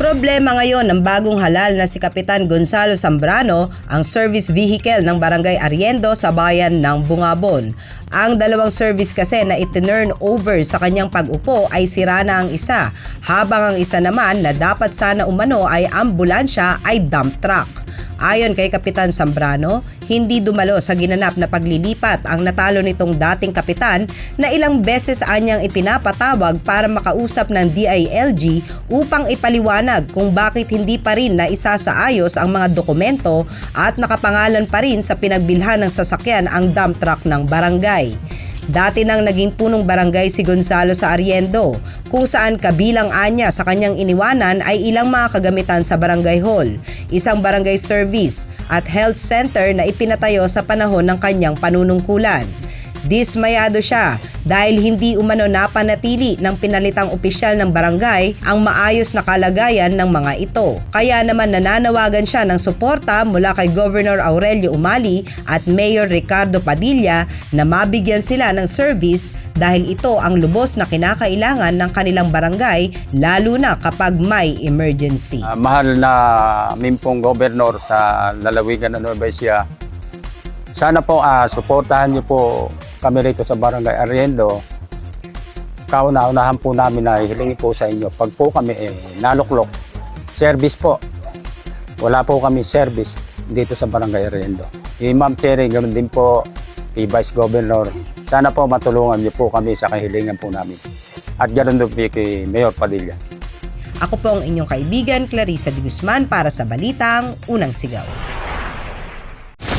Problema ngayon ng bagong halal na si Kapitan Gonzalo Zambrano ang service vehicle ng Barangay Ariendo sa bayan ng Bungabon. Ang dalawang service kasi na itinurn over sa kanyang pag-upo ay sira na ang isa, habang ang isa naman na dapat sana umano ay ambulansya ay dump truck. Ayon kay Kapitan Zambrano, hindi dumalo sa ginanap na paglilipat ang natalo nitong dating kapitan na ilang beses anyang ipinapatawag para makausap ng DILG upang ipaliwanag kung bakit hindi pa rin na isasaayos ang mga dokumento at nakapangalan pa rin sa pinagbilhan ng sasakyan ang dump truck ng barangay. Dati nang naging punong barangay si Gonzalo sa Ariendo, kung saan kabilang anya sa kanyang iniwanan ay ilang mga kagamitan sa barangay hall, isang barangay service at health center na ipinatayo sa panahon ng kanyang panunungkulan. Dismayado siya dahil hindi umano napanatili ng pinalitang opisyal ng barangay ang maayos na kalagayan ng mga ito. Kaya naman nananawagan siya ng suporta mula kay Governor Aurelio Umali at Mayor Ricardo Padilla na mabigyan sila ng service dahil ito ang lubos na kinakailangan ng kanilang barangay lalo na kapag may emergency. Ah, mahal na mimpong gobernador sa lalawigan ng Nueva Ecija, sana po ah, suportahan niyo po kami rito sa Barangay Arriendo. Kauna-unahan po namin na hilingi po sa inyo. Pag po kami eh, naluklok, service po. Wala po kami service dito sa Barangay Arriendo. Yung Ma'am Cherry, ganoon din po, kay Vice Governor. Sana po matulungan niyo po kami sa kahilingan po namin. At ganoon din po kay Mayor Padilla. Ako po ang inyong kaibigan Clarissa de Guzman para sa Balitang Unang Sigaw.